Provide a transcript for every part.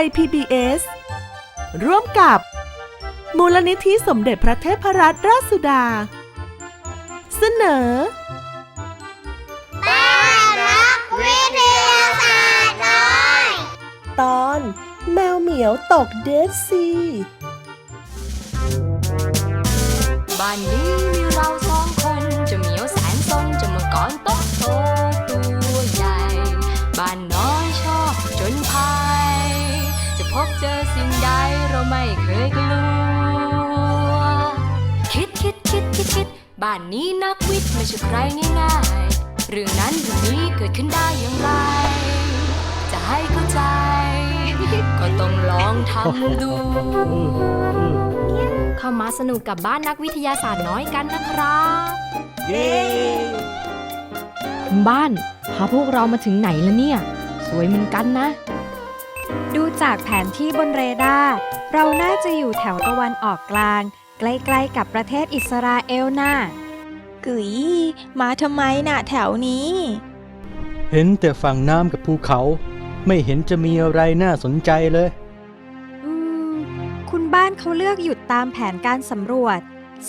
ย PBS ร่วมกับ มูลนิธิสมเด็จพระเทพรัตนราชสุดา เสนอบ้านนักวิทยาศาสตร์น้อย ตอนแมวเหมียวตกเดดซีบ้านนี้ ยกลัว คิดคิดคิดคิดคิดบ้านนี้นักวิทย์ไม่ใช่ใครง่ายๆ เรื่องนั้นเรื่องนี้เกิดขึ้นได้อย่างไร จะให้เข้าใจ ก็ต้องลองทำดู เข้ามาสนุกกับบ้านนักวิทยาศาสตร์น้อยกันนะครับ เย้คุณบ้าน พาพวกเรามาถึงไหนแล้วเนี่ย สวยเหมือนกันนะ ดูจากแผนที่บนเรดาร์ เราน่าจะอยู่แถวตะวันออกกลาง ใกล้ๆกับประเทศอิสราเอลน่ะกุยมาทำไมน่ะแถวนี้ เห็นแต่ฝั่งน้ำกับภูเขา ไม่เห็นจะมีอะไรน่าสนใจเลย อืม คุณบ้านเขาเลือกหยุดตามแผนการสำรวจ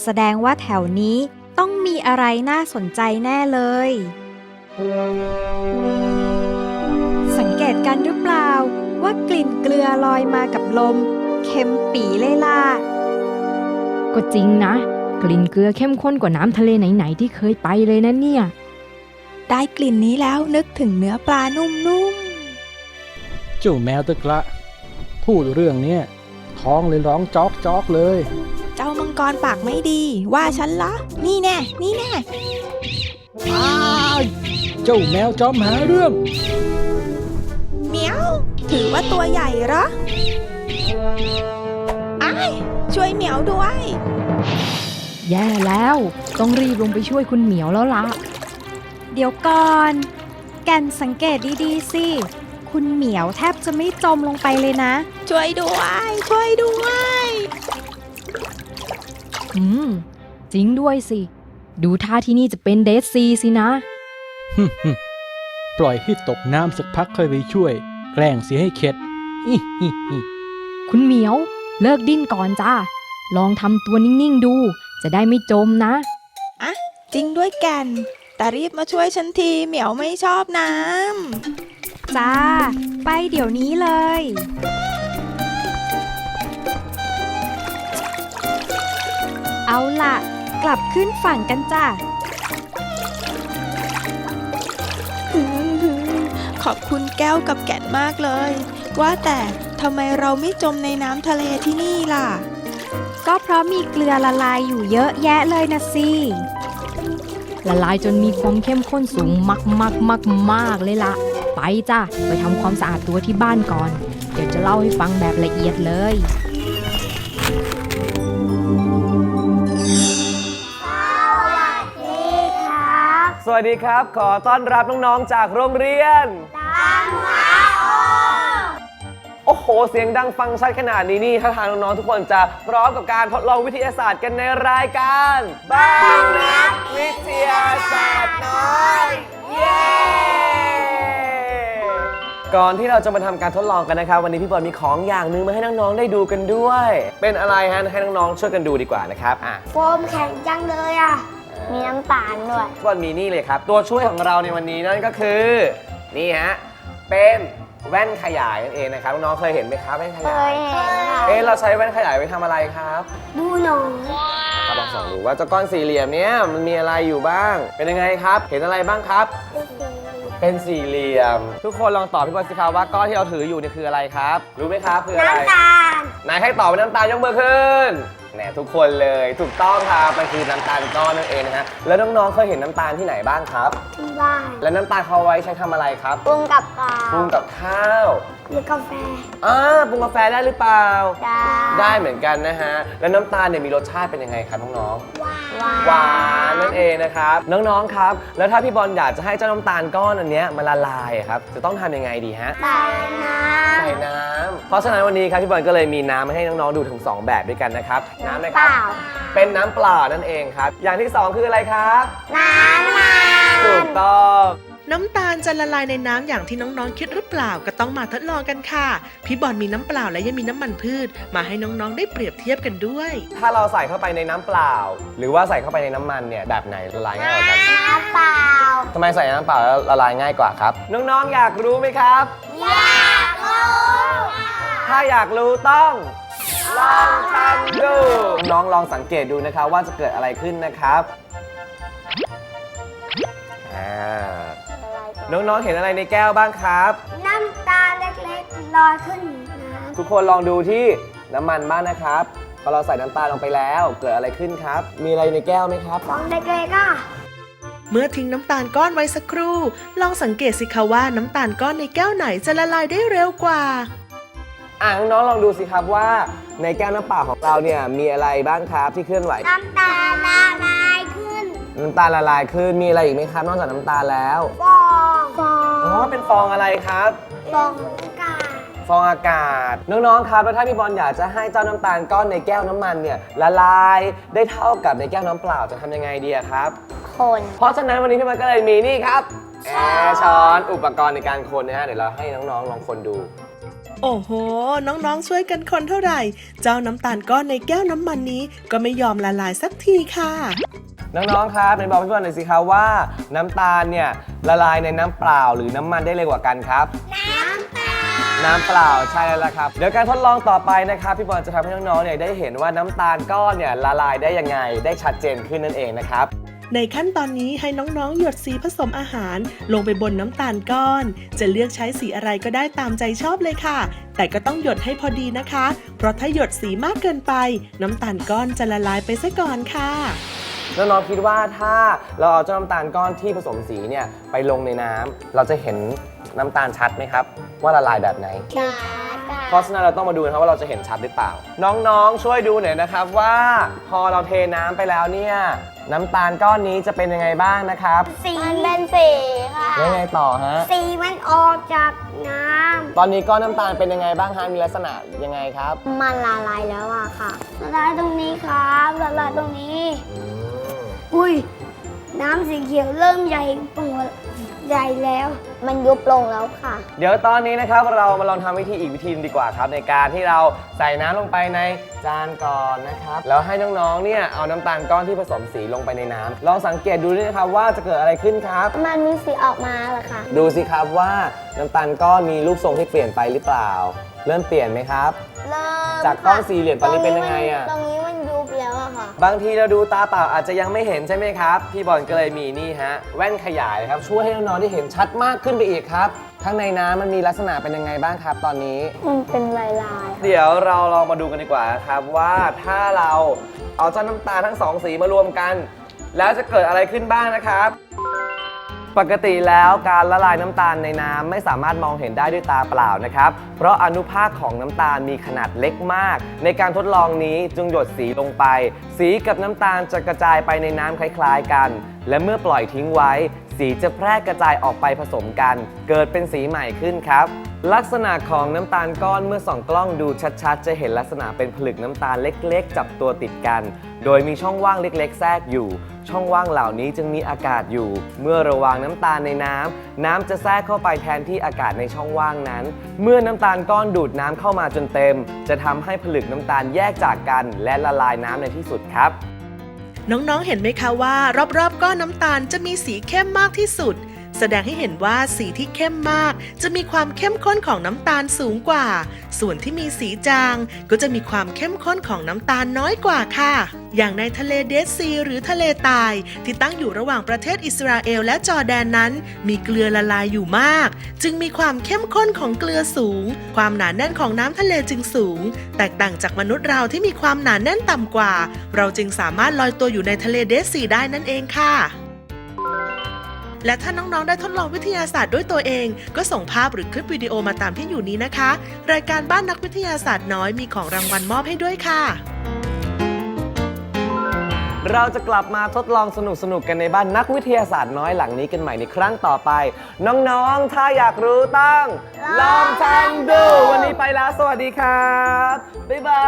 แสดงว่าแถวนี้ต้องมีอะไรน่าสนใจแน่เลย สังเกตกันหรือเปล่าว่ากลิ่นเกลือลอยมากับลม เค็มปีเลยล่ะ ก็จริงนะ กลิ่นเกลือเข้มข้นกว่าน้ำทะเลไหนๆที่เคยไปเลยนะเนี่ย ได้กลิ่นนี้แล้วนึกถึงเนื้อปลานุ่มเจ้าแมวตะกระพูดเรื่องเนี้ยท้องเลยร้องจอกจอกเลย ๆ เจ้ามังกรปากไม่ดี ว่าฉันละ นี่แน่ นี่แน่ อ้ายเจ้าแมวจอมหาเรื่อง เหมียว ถือว่าตัวใหญ่เหรอไอ้ายช่วยเหมียวด้วย แย่แล้ว ต้องรีบลงไปช่วยคุณเหมียวแล้วล่ะ เดี๋ยวก่อน แกนสังเกตดีๆสิ คุณเหมียวแทบจะไม่จมลงไปเลยนะ ช่วยด้วย ช่วยด้วย อืม จริงด้วยสิ ดูท่าที่นี่จะเป็นเดซซีสินะปล่อยให้ตกน้ำสักพักค่อยไปช่วย แกล้งเสียให้เข็ดอิฮิฮิ คุณเหมียว เลิกดิ้นก่อนจ้า ลองทำตัวนิ่งๆดู จะได้ไม่จมนะจริงด้วยแกนแต่รีบมาช่วยฉันทีเหมียวไม่ชอบน้จ้า ไปเดี๋ยวนี้เลย เอาล่ะ กลับขึ้นฝั่งกันจ้าำขอบคุณแก้วกับแก่นมากเลย ว่าแต่ทำไมเราไม่จมในน้ำทะเลที่นี่ล่ะ ก็เพราะมีเกลือละลายอยู่เยอะแยะเลยนะสิ ละลายจนมีความเข้มข้นสูงมากมากมากมากๆเลยละไปจ้ะ ไปทำความสะอาดตัวที่บ้านก่อน เดี๋ยวจะเล่าให้ฟังแบบละเอียดเลยสวัสดีครับ ขอต้อนรับน้อง ๆ จากโรงเรียน โอ้โห เสียงดังฟังชัดขนาดนี้นี่ถ้าทางน้องๆทุกคนจะพร้อมกับการทดลองวิทยาศาสตร์กันในรายการบ้านนักวิทยาศาสตร์น้อยเย้ก่อนที่เราจะมาทำการทดลองกันนะครับ วันนี้พี่บอลมีของอย่างหนึงมาให้น้องๆได้ดูกันด้วย เป็นอะไรฮะให้น้องๆช่วยกันดูดีกว่านะครับอะโฟมแข็งจังเลยอะมีน้ำตาลด้วยบอลมีนี่เลยครับ ตัวช่วยของเราในวันนี้นั่นก็คือ นี่ฮะเป็น แว่นขยายนั่นเองนะครับน้องๆเคยเห็นไหมครับแว่นขเคยายยเห็นค่ะเอ๊ะเราใช้แว่นขยายไว้ทำอะไรครับดูหน่อยเราลองส่องดูว่าเจ้าก้อนสี่เหลี่ยมเนี้ยมันมีอะไรอยู่บ้าง เป็นยังไงครับ เห็นอะไรบ้างครับ เป็นสี่เหลี่ยม ทุกคนลองตอบพี่บอลสิครับว่าก้อนที่เราถืออยู่เนี่ยคืออะไรครับ รู้ไหมครับคืออะไรน้ำตาลไหนให้ตอบเป็นน้ำตาลยกมือขึ้น แหนทุกคนเลยถูกต้องครับมันคือน้ำตาลก้อนนั่นเองนะฮะแล้วน้องๆเคยเห็นน้ำตาลที่ไหนบ้างครับ ที่บ้านแล้วน้ำตาลเขาเอาไว้ใช้ทำอะไรครับปรุงกับข้าวปรุงกับข้าวหรือกาแฟอ่าปรุงกาแฟได้หรือเปล่า ได้ได้เหมือนกันนะฮะแล้วน้ำตาลเนี่ยมีรสชาติเป็นยังไงครับน้องหวานๆหวานนั่นเองนะครับ น้องๆครับ แล้วถ้าพี่บอลอยากจะให้เจ้าน้ำตาลก้อนอันเนี้ยมันละลายอะครับจะต้องทำยังไงดีฮะ ใส่น้ใส่น้ำเพราะฉะนั้นวันนี้ครับพี่บอลก็เลยมีน้ำมาให้น้องๆดูถึง 2 แบบด้วยกันนะครับำน้ำอะไรเปครับ ล่า เป็นน้ำเปล่านั่นเองครับ อย่างที่สองคืออะไรครับ น้ำมันถูกต้อง น้ำตาลจะละลายในน้ำอย่างที่น้องๆ คิดหรือเปล่าก็ต้องมาทดลองกันค่ะ พี่บอลมีน้ำเปล่าและยังมีน้ำมันพืช มาให้น้องๆ ได้เปรียบเทียบกันด้วย ถ้าเราใส่เข้าไปในน้ำเปล่า หรือว่าใส่เข้าไปในน้ำมันเนี่ยแบบไหนละลายง่ายกว่ากันน้ำเปล่าทำไมใส่น้ำเปล่าแล้วละลายง่ายกว่าครับ น้องๆอยากรู้ไหมครับ อยากรู้ ถ้าอยากรู้ต้อง ลองทำดู น้องลองสังเกตดูนะครับว่าจะเกิดอะไรขึ้นนะครับอ่าน้องๆเห็นอะไรในแก้วบ้างครับ น้ำตาลเล็กๆลอยขึ้นน้ำทุกคนลองดูที่น้ำมันบ้างนะครับพอเราใส่น้ำตาลลงไปแล้ว เกิดอะไรขึ้นครับ มีอะไรในแก้วไหมครับ ฟองเล็กๆอะ เมื่อทิ้งน้ำตาลก้อนไว้สักครู่ ลองสังเกตสิคะว่าน้ำตาลก้อนในแก้วไหนจะละลายได้เร็วกว่า อ่าน้องๆลองดูสิครับว่าในแก้วน้ำเปล่าของเราเนี่ยมีอะไรบ้างครับที่เคลื่อนไหว น้ำตาลละลายขึ้น น้ำตาลละลายขึ้นมีอะไรอีกไหมครับ นอกจากน้ำตาลแล้วฟองฟองอ๋อเป็นฟองอะไรครับ ฟองกาฟองอากาศ น้องๆ ครับแล้วถ้าพี่บอลอยากจะให้เจ้าน้ำตาลก้อนในแก้วน้ำมันเนี่ยละลายได้เท่ากับในแก้วน้ำเปล่าจะทำยังไงดีอะครับ คน เพราะฉะนั้นวันนี้พี่บอลก็เลยมีนี่ครับแอร์ช้อนอุปกรณ์ในการคนนะฮะเดี๋ยวเราให้น้องๆลองคนดู โอ้โห น้องๆช่วยกันคนเท่าไหร่ เจ้าน้ำตาลก้อนในแก้วน้ำมันนี้ก็ไม่ยอมละลายสักทีค่ะ น้องๆครับในบอกพี่บอลหน่อยสิครับว่าน้ำตาลเนี่ยละลายในน้ำเปล่าหรือน้ำมันได้เร็วกว่ากันครับน้ำตาลน้ำเปล่าใช่แล้วล่ะครับ เดี๋ยวการทดลองต่อไปนะครับ พี่บอลจะทำให้น้องๆเนี่ยได้เห็นว่าน้ำตาลก้อนเนี่ยละลายได้ยังไงได้ชัดเจนขึ้นนั่นเองนะครับ ในขั้นตอนนี้ให้น้องๆ หยดสีผสมอาหาร ลงไปบนน้ำตาลก้อน จะเลือกใช้สีอะไรก็ได้ตามใจชอบเลยค่ะ แต่ก็ต้องหยดให้พอดีนะคะ เพราะถ้าหยดสีมากเกินไป น้ำตาลก้อนจะละลายไปซะก่อนค่ะน้องๆคิดว่าถ้าเราเอาเจ้าน้ำตาลก้อนที่ผสมสีเนี่ยไปลงในน้ำเราจะเห็นน้ำตาลชัดไหมครับ ว่าละลายแบบไหนชาเพราะฉะนั้นเราต้องมาดูนะครับว่าเราจะเห็นชัดหรือเปล่า น้องๆ ช่วยดูหน่อยนะครับว่าพอเราเทน้ำไปแล้วเนี่ย น้ำตาลก้อนนี้จะเป็นยังไงบ้างนะครับสีมันเป็นสีค่ะแล้วยังไงต่อฮะ สีมันออกจากน้ตอนนี้ก้อนน้ำตาลเป็นยังไงบ้างฮะมีลักษณะยังไงครับำมันละลายแล้วอะค่ะละลายตรงนี้ครับละลายตรงนี้ อืมอุ้ย น้ำสีเขียวเริ่มใหญ่ปวด ใหญ่แล้ว มันยุบลงแล้วค่ะ เดี๋ยวตอนนี้นะครับเรามาลองทำวิธีอีกวิธีหนึงดีกว่าครับ ในการที่เราใส่น้ำลงไปในจานก่อนนะครับ แล้วให้น้องๆ เนี่ยเอาน้ำตาลก้อนที่ผสมสีลงไปในน้ำลองสังเกตดูด้วยนะครับว่าจะเกิดอะไรขึ้นครับ มันมีสีออกมาเหรอคะดูสิครับว่าน้ำตาลก้อนมีรูปทรงที่เปลี่ยนไปหรือเปล่า เริ่มเปลี่ยนไหมครับ เริ่มจากก้อนสี่เหลี่ยมตอนนี้เป็นยังไงอะ ตรงนี้ บางทีเราดูตาเปล่าอาจจะยังไม่เห็นใช่ไหมครับ พี่บอลก็เลยมีนี่ฮะ แว่นขยายครับ ช่วยให้น้องๆได้เห็นชัดมากขึ้นไปอีกครับ ข้างในน้ำมันมีลักษณะเป็นยังไงบ้างครับตอนนี้ มันเป็นลายลายเดี๋ยวเราลองมาดูกันดีกว่าครับว่าถ้าเราเอาเจ้าน้ำตาลทั้งสองสีมารวมกัน แล้วจะเกิดอะไรขึ้นบ้างนะครับ ปกติแล้วการละลายน้ำตาลในน้ำไม่สามารถมองเห็นได้ด้วยตาเปล่านะครับ เพราะอนุภาคของน้ำตาลมีขนาดเล็กมาก ในการทดลองนี้จึงหยดสีลงไป สีกับน้ำตาลจะกระจายไปในน้ำคล้ายๆกัน และเมื่อปล่อยทิ้งไว้ สีจะแพร่กระจายออกไปผสมกัน เกิดเป็นสีใหม่ขึ้นครับลักษณะของน้ำตาลก้อนเมื่อส่องกล้องดูชัดๆ จะเห็นลักษณะเป็นผลึกน้ำตาลเล็กๆ จับตัวติดกัน โดยมีช่องว่างเล็กๆ แทรกอยู่ ช่องว่างเหล่านี้จึงมีอากาศอยู่ เมื่อระวางน้ำตาลในน้ำน้ำจะแทรกเข้าไปแทนที่อากาศในช่องว่างนั้น เมื่อน้ำตาลก้อนดูดน้ำเข้ามาจนเต็ม จะทำให้ผลึกน้ำตาลแยกจากกัน และละลายน้ำในที่สุดครับ น้องๆ เห็นไหมคะว่ารอบๆ ก้อนน้ำตาลจะมีสีเข้มมากที่สุด แสดงให้เห็นว่าสีที่เข้มมาก จะมีความเข้มข้นของน้ำตาลสูงกว่า ส่วนที่มีสีจางก็จะมีความเข้มข้นของน้ำตาลน้อยกว่าค่ะ อย่างในทะเลเดซี หรือทะเลตาย ที่ตั้งอยู่ระหว่างประเทศอิสราเอลและจอร์แดนนั้น มีเกลือละลายอยู่มาก จึงมีความเข้มข้นของเกลือสูง ความหนาแน่นของน้ำทะเลจึงสูง แตกต่างจากมนุษย์เราที่มีความหนาแน่นต่ำกว่า เราจึงสามารถลอยตัวอยู่ในทะเลเดดซีได้นั่นเองค่ะ และถ้าน้องๆได้ทดลองวิทยาศาสตร์ด้วยตัวเอง ก็ส่งภาพหรือคลิปวิดีโอมาตามที่อยู่นี้นะคะ รายการบ้านนักวิทยาศาสตร์น้อยมีของรางวัลมอบให้ด้วยค่ะ เราจะกลับมาทดลองสนุกๆกันในบ้านนักวิทยาศาสตร์น้อยหลังนี้กันใหม่ในครั้งต่อไป น้องๆ ถ้าอยากรู้ต้องลองทำดู วันนี้ไปแล้ว สวัสดีครับ บ๊ายบา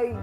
ย